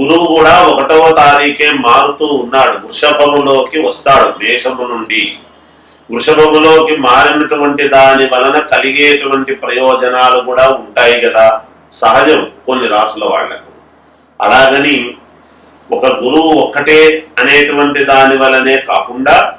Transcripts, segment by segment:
గురువు కూడా ఒకటవ తారీఖే మారుతూ ఉన్నాడు. వృషభములోకి వస్తాడు మేషము నుండి. వృషభములోకి మారినటువంటి దాని వలన కలిగేటువంటి ప్రయోజనాలు కూడా ఉంటాయి కదా. సహజం కొన్ని రాసుల వాళ్ళకు. అలాగని ఒక గురువు ఒక్కటే అనేటువంటి దాని వలనే కాకుండా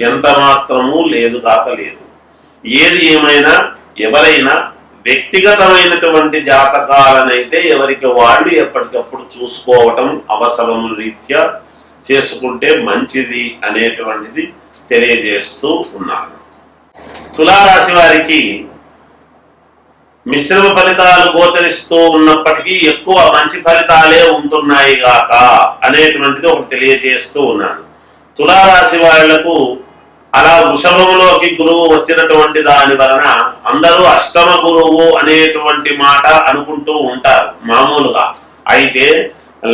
ఎంత మాత్రము లేదు కాక లేదు. ఏది ఏమైనా ఎవరైనా వ్యక్తిగతమైనటువంటి జాతకాలనైతే ఎవరికి వాళ్ళు ఎప్పటికప్పుడు చూసుకోవటం అవసరము రీత్యా చేసుకుంటే మంచిది అనేటువంటిది తెలియజేస్తూ ఉన్నాను తులారాశి వారికి మిశ్రమ ఫలితాలు గోచరిస్తూ ఉన్నప్పటికీ ఎక్కువ మంచి ఫలితాలే ఉంటున్నాయి గాక అనేటువంటిది ఒకటి తెలియజేస్తూ ఉన్నాను. తులారాశి వాళ్ళకు అలా వృషభంలోకి గురువు వచ్చినటువంటి దాని వలన అందరూ అష్టమ గురువు అనేటువంటి మాట అనుకుంటూ ఉంటారు మామూలుగా. అయితే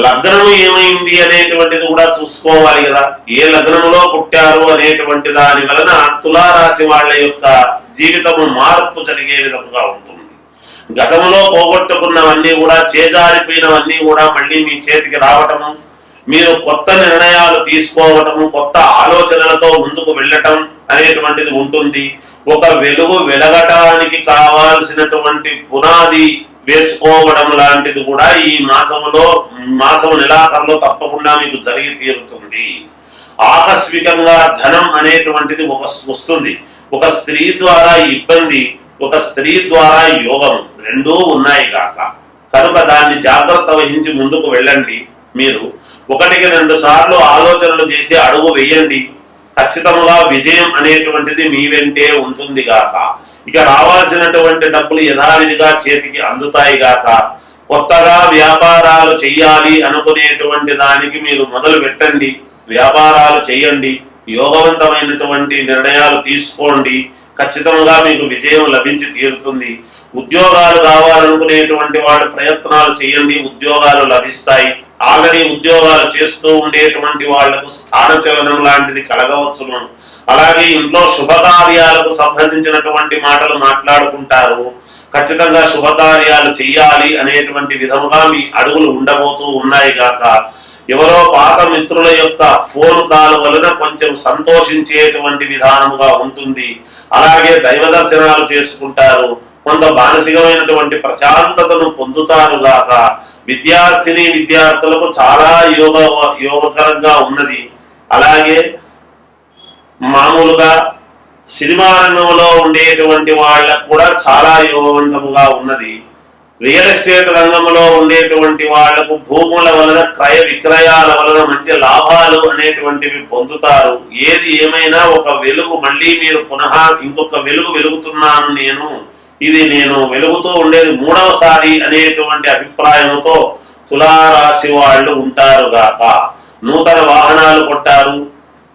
లగ్నం ఏమైంది అనేటువంటిది కూడా చూసుకోవాలి కదా. ఏ లగ్నంలో పుట్టారు అనేటువంటి దాని వలన తులారాశి వాళ్ళ యొక్క జీవితము మార్పు జరిగే విధముగా ఉంటుంది. గతంలో పోగొట్టుకున్నవన్నీ కూడా చేజారిపోయినవన్నీ కూడా మళ్ళీ మీ చేతికి రావటము మీరు కొత్త నిర్ణయాలు తీసుకోవటము కొత్త ఆలోచనలతో ముందుకు వెళ్ళటం అనేటువంటిది ఉంటుంది. ఒక వెలుగు వెలగటానికి కావాల్సినటువంటి పునాది వేసుకోవడం లాంటిది కూడా ఈ మాసములో మాసము నెలాఖరులో తప్పకుండా మీకు జరిగి తీరుతుంది. ఆకస్మికంగా ధనం అనేటువంటిది ఒక వస్తుంది. ఒక స్త్రీ ద్వారా ఇబ్బంది ఒక స్త్రీ ద్వారా యోగం రెండూ ఉన్నాయి కాక కనుక దాన్ని జాగ్రత్త వహించి ముందుకు వెళ్ళండి. మీరు ఒకటికి రెండు సార్లు ఆలోచనలు చేసి అడుగు వేయండి. ఖచ్చితంగా విజయం అనేటువంటిది మీ వెంటే ఉంటుంది గాక. ఇక రావాల్సినటువంటి డబ్బులు యథావిధిగా చేతికి అందుతాయి గాక. కొత్తగా వ్యాపారాలు చెయ్యాలి అనుకునేటువంటి దానికి మీరు మొదలు పెట్టండి. వ్యాపారాలు చేయండి యోగవంతమైనటువంటి నిర్ణయాలు తీసుకోండి. ఖచ్చితంగా మీకు విజయం లభించి తీరుతుంది. ఉద్యోగాలు కావాలనుకునేటువంటి వాడు ప్రయత్నాలు చేయండి ఉద్యోగాలు లభిస్తాయి. ఆల్రెడీ ఉద్యోగాలు చేస్తూ ఉండేటువంటి వాళ్ళకు స్థానచలనం లాంటిది కలగవచ్చును. అలాగే ఇంట్లో శుభకార్యాలకు సంబంధించినటువంటి మాటలు మాట్లాడుకుంటారు. ఖచ్చితంగా శుభకార్యాలు చెయ్యాలి అనేటువంటి విధంగా మీ అడుగులు ఉండబోతూ ఉన్నాయి గాక. ఎవరో పాత మిత్రుల యొక్క ఫోన్ కాల్ వలన కొంచెం సంతోషించేటువంటి విధానముగా ఉంటుంది. అలాగే దైవ దర్శనాలు చేసుకుంటారు. కొంత మానసికమైనటువంటి ప్రశాంతతను పొందుతారు గాక. విద్యార్థిని విద్యార్థులకు చాలా యోగ యోగకరంగా ఉన్నది. అలాగే మామూలుగా సినిమా రంగంలో ఉండేటువంటి వాళ్ళకు కూడా చాలా యోగవంతముగా ఉన్నది. రియల్ ఎస్టేట్ రంగంలో ఉండేటువంటి వాళ్ళకు భూముల వలన క్రయ విక్రయాల వలన మంచి లాభాలు అనేటువంటివి పొందుతారు. ఏది ఏమైనా ఒక వెలుగు మళ్ళీ మీరు పునః ఇంకొక వెలుగు వెలుగుతున్నాను నేను ఇది నేను వెలుగుతూ ఉండేది మూడవసారి అనేటువంటి అభిప్రాయంతో తులారాశి వాళ్ళు ఉంటారు గాక నూతన వాహనాలు కొట్టారు.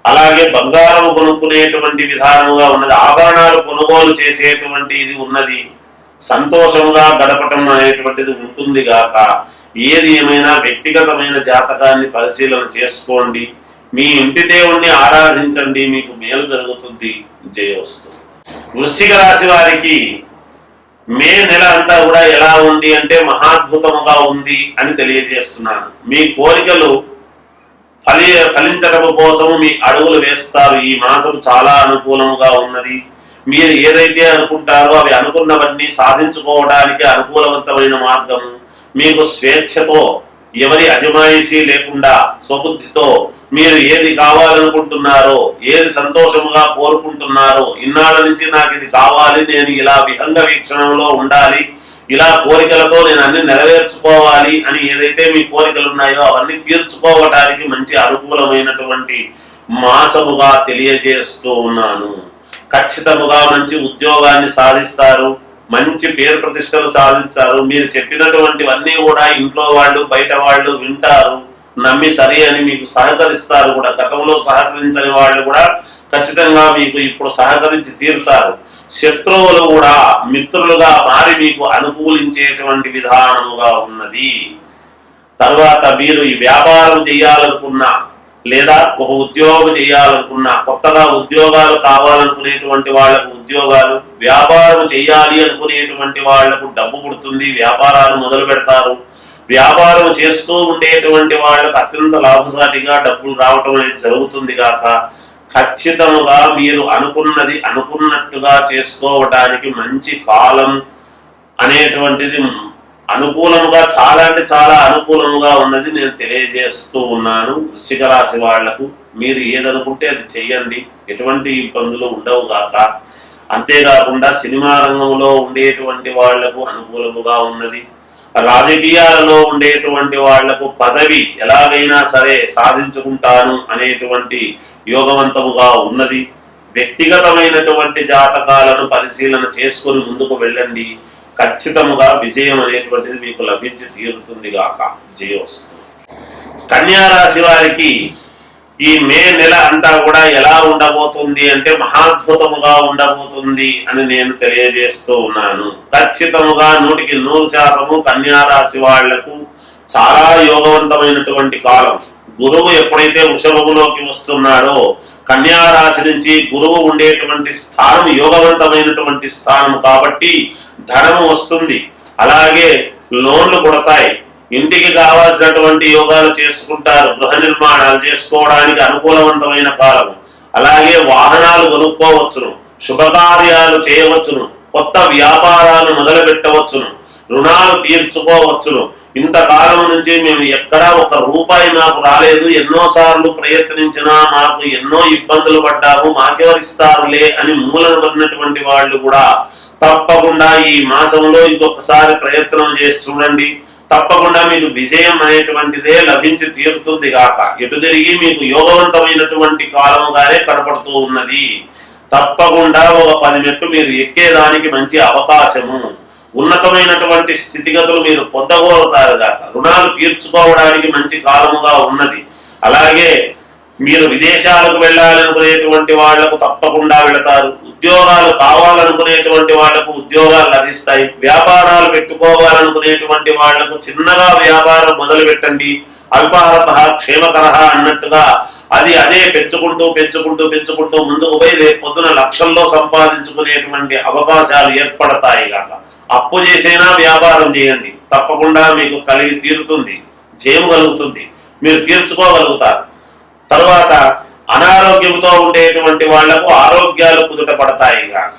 అలాగే బంగారం కొనుక్కునేటువంటి విధానముగా ఉన్నది. ఆభరణాలు కొనుగోలు చేసేటువంటి ఇది ఉన్నది. సంతోషంగా గడపటం అనేటువంటిది ఉంటుంది గాక ఏది ఏమైనా వ్యక్తిగతమైన జాతకాన్ని పరిశీలన చేసుకోండి. మీ ఇంటి దేవుణ్ణి ఆరాధించండి. మీకు మేలు జరుగుతుంది. జయవస్తు. వృశ్చిక రాశి వారికి మే నెల అంతా కూడా ఎలా ఉంది అంటే మహాద్భుతముగా ఉంది అని తెలియజేస్తున్నాను. మీ కోరికలు ఫలి ఫలించడం కోసం మీ అడుగులు వేస్తారు. ఈ మాసం చాలా అనుకూలముగా ఉన్నది. మీరు ఏదైతే అనుకుంటారో అవి అనుకున్నవన్నీ సాధించుకోవడానికి అనుకూలవంతమైన మార్గము. మీకు స్వేచ్ఛతో ఎవరి అజమాయిషీ లేకుండా స్వబుద్ధితో మీరు ఏది కావాలనుకుంటున్నారో ఏది సంతోషముగా కోరుకుంటున్నారో ఇన్నాళ్ళ నుంచి నాకు ఇది కావాలి నేను ఇలా విహంగ వీక్షణంలో ఉండాలి ఇలా కోరికలతో నేను అన్ని నెరవేర్చుకోవాలి అని ఏదైతే మీ కోరికలు ఉన్నాయో అవన్నీ తీర్చుకోవటానికి మంచి అనుకూలమైనటువంటి మాసముగా తెలియజేస్తూ ఉన్నాను. ఖచ్చితముగా మంచి ఉద్యోగాన్ని సాధిస్తారు. మంచి పేరు ప్రతిష్టలు సాధిస్తారు మీరు చెప్పినటువంటివన్నీ కూడా ఇంట్లో వాళ్ళు బయట వాళ్ళు వింటారు. నమ్మి సరి అని మీకు సహకరిస్తారు కూడా. గతంలో సహకరించని వాళ్ళు కూడా ఖచ్చితంగా మీకు ఇప్పుడు సహకరించి తీరుతారు. శత్రువులు కూడా మిత్రులుగా మారి మీకు అనుకూలించేటువంటి విధానముగా ఉన్నది. తర్వాత మీరు ఈ వ్యాపారం చేయాలనుకున్నా లేదా ఒక ఉద్యోగం చేయాలనుకున్న కొత్తగా ఉద్యోగాలు కావాలనుకునేటువంటి వాళ్ళకు ఉద్యోగాలు వ్యాపారం చేయాలి అనుకునేటువంటి వాళ్ళకు డబ్బు పుడుతుంది వ్యాపారాలు మొదలు పెడతారు. వ్యాపారం చేస్తూ ఉండేటువంటి వాళ్ళకు అత్యంత లాభసాటిగా డబ్బులు రావటం అనేది జరుగుతుంది కాక ఖచ్చితముగా మీరు అనుకున్నది అనుకున్నట్టుగా చేసుకోవటానికి మంచి కాలం అనేటువంటిది అనుకూలముగా చాలా అంటే చాలా అనుకూలముగా ఉన్నది నేను తెలియజేస్తూ ఉన్నాను. వృశ్చిక రాశి వాళ్ళకు మీరు ఏదనుకుంటే అది చెయ్యండి. ఎటువంటి ఇబ్బందులు ఉండవు కాక. అంతేకాకుండా సినిమా రంగంలో ఉండేటువంటి వాళ్ళకు అనుకూలముగా ఉన్నది. రాజకీయాలలో ఉండేటువంటి వాళ్ళకు పదవి ఎలాగైనా సరే సాధించుకుంటాను అనేటువంటి యోగవంతముగా ఉన్నది. వ్యక్తిగతమైనటువంటి జాతకాలను పరిశీలన చేసుకుని ముందుకు వెళ్ళండి. ఖచ్చితముగా విజయం అనేటువంటిది మీకు లభించి తీరుతుంది గాక. జయ కన్యారాశి వారికి ఈ మే నెల అంతా కూడా ఎలా ఉండబోతుంది అంటే మహాద్భుతముగా ఉండబోతుంది అని నేను తెలియజేస్తూ ఉన్నాను. ఖచ్చితముగా నూటికి నూరు శాతము కన్యారాశి వాళ్ళకు చాలా యోగవంతమైనటువంటి కాలం. గురువు ఎప్పుడైతే వృషభములోకి వస్తున్నాడో కన్యారాశి నుంచి గురువు ఉండేటువంటి స్థానం యోగవంతమైనటువంటి స్థానం కాబట్టి ధనము వస్తుంది. అలాగే లోన్లు కొడతాయి ఇంటికి కావాల్సినటువంటి యోగాలు చేసుకుంటారు. గృహ నిర్మాణాలు చేసుకోవడానికి అనుకూలవంతమైన కాలం అలాగే వాహనాలు కొనుక్కోవచ్చును. శుభకార్యాలు చేయవచ్చును. కొత్త వ్యాపారాలు మొదలు పెట్టవచ్చును రుణాలు తీర్చుకోవచ్చును. ఇంతకాలం నుంచి మేము ఎక్కడా ఒక రూపాయి మాకు రాలేదు. ఎన్నోసార్లు ప్రయత్నించినా మాకు ఎన్నో ఇబ్బందులు పడ్డాము మాకెవరిస్తారులే అని మూలనబడినటువంటి వాళ్ళు కూడా తప్పకుండా ఈ మాసంలో ఇంకొకసారి ప్రయత్నం చేసి చూడండి. తప్పకుండా మీకు విజయం అనేటువంటిదే లభించి తీరుతుంది గాక. ఎటు తిరిగి మీకు యోగవంతమైనటువంటి కాలముగానే కనపడుతూ ఉన్నది. తప్పకుండా ఒక పది మెట్లు మీరు ఎక్కేదానికి మంచి అవకాశము. ఉన్నతమైనటువంటి స్థితిగతులు మీరు పొందగలుగుతారు గాక. రుణాలు తీర్చుకోవడానికి మంచి కాలముగా ఉన్నది. అలాగే మీరు విదేశాలకు వెళ్ళాలనుకునేటువంటి వాళ్ళకు తప్పకుండా వెళతారు. ఉద్యోగాలు కావాలనుకునేటువంటి వాళ్ళకు ఉద్యోగాలు లభిస్తాయి. వ్యాపారాలు పెట్టుకోవాలనుకునేటువంటి వాళ్ళకు చిన్నగా వ్యాపారం మొదలు పెట్టండి. అల్పారత క్షేమకర అన్నట్టుగా అది అదే పెంచుకుంటూ పెంచుకుంటూ పెంచుకుంటూ ముందుకు పోయి రేపు పొద్దున లక్షల్లో సంపాదించుకునేటువంటి అవకాశాలు ఏర్పడతాయి కాక అప్పు చేసైనా వ్యాపారం చేయండి. తప్పకుండా మీకు కలిగి తీరుతుంది. జయం కలుగుతుంది. మీరు తీర్చుకోగలుగుతారు. తర్వాత అనారోగ్యంతో ఉండేటువంటి వాళ్ళకు ఆరోగ్యాలు కుదుట పడతాయి గాక.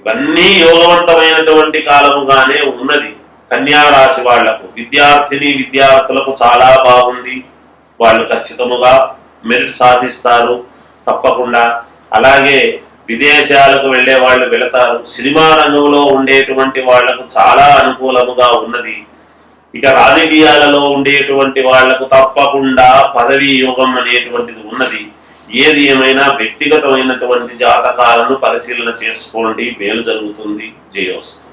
ఇవన్నీ యోగవంతమైనటువంటి కాలముగానే ఉన్నది. కన్యా రాశి వాళ్ళకు విద్యార్థిని విద్యార్థులకు చాలా బాగుంది. వాళ్ళు ఖచ్చితముగా మెరిట్ సాధిస్తారు. తప్పకుండా. అలాగే విదేశాలకు వెళ్ళే వాళ్ళు వెళతారు. సినిమా రంగంలో ఉండేటువంటి వాళ్ళకు చాలా అనుకూలముగా ఉన్నది. ఇక రాజకీయాలలో ఉండేటువంటి వాళ్ళకు తప్పకుండా పదవీ యోగం అనేటువంటిది ఉన్నది. ఏది ఏమైనా వ్యక్తిగతమైనటువంటి జాతకాలను పరిశీలన చేసుకోండి. మేలు జరుగుతుంది. జయోస్తు